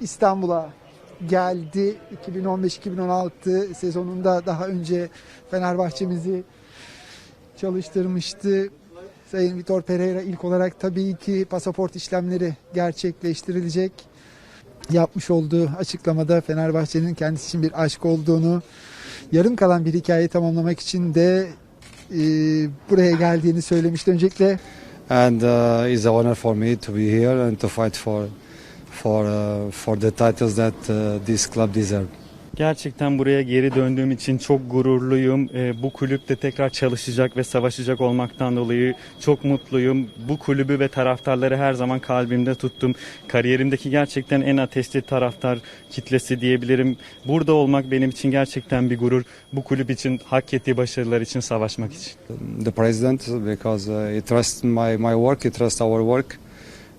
İstanbul'a geldi. 2015-2016 sezonunda daha önce Fenerbahçemizi çalıştırmıştı. Sayın Vitor Pereira ilk olarak tabii ki pasaport işlemleri gerçekleştirilecek. Yapmış olduğu açıklamada Fenerbahçe'nin kendisi için bir aşk olduğunu, yarım kalan bir hikayeyi tamamlamak için de e, buraya geldiğini söylemişti. Öncelikle and uh, it's a honor for me to be here and to fight for for uh, for the titles that uh, this club deserve. Gerçekten buraya geri döndüğüm için çok gururluyum. Ee, bu kulüpte tekrar çalışacak ve savaşacak olmaktan dolayı çok mutluyum. Bu kulübü ve taraftarları her zaman kalbimde tuttum. Kariyerimdeki gerçekten en ateşli taraftar kitlesi diyebilirim. Burada olmak benim için gerçekten bir gurur. Bu kulüp için hak ettiği başarılar için savaşmak için. The president because uh, he trusts my my work, he trusts our work,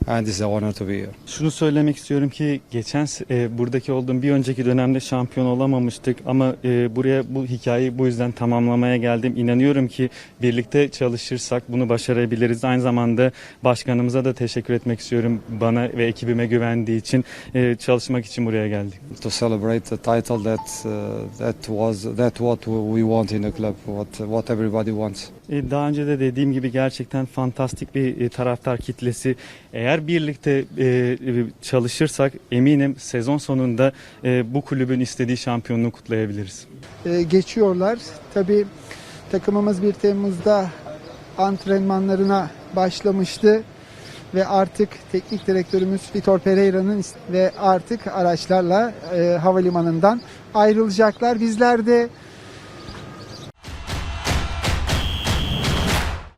and it's a honor to be here. Şunu söylemek istiyorum ki geçen e, buradaki olduğum bir önceki dönemde şampiyon olamamıştık ama e, buraya bu hikayeyi bu yüzden tamamlamaya geldim. İnanıyorum ki birlikte çalışırsak bunu başarabiliriz. Aynı zamanda başkanımıza da teşekkür etmek istiyorum bana ve ekibime güvendiği için e, çalışmak için buraya geldik. To celebrate the title that uh, that was that what we want in the club, what what everybody wants. E, Daha önce de dediğim gibi gerçekten fantastik bir e, taraftar kitlesi. Eğer birlikte e, e, çalışırsak eminim sezon sonunda e, bu kulübün istediği şampiyonluğu kutlayabiliriz. e, geçiyorlar. Tabii takımımız 1 Temmuz'da antrenmanlarına başlamıştı ve artık teknik direktörümüz Vitor Pereira'nın ve artık araçlarla e, havalimanından ayrılacaklar. Bizler de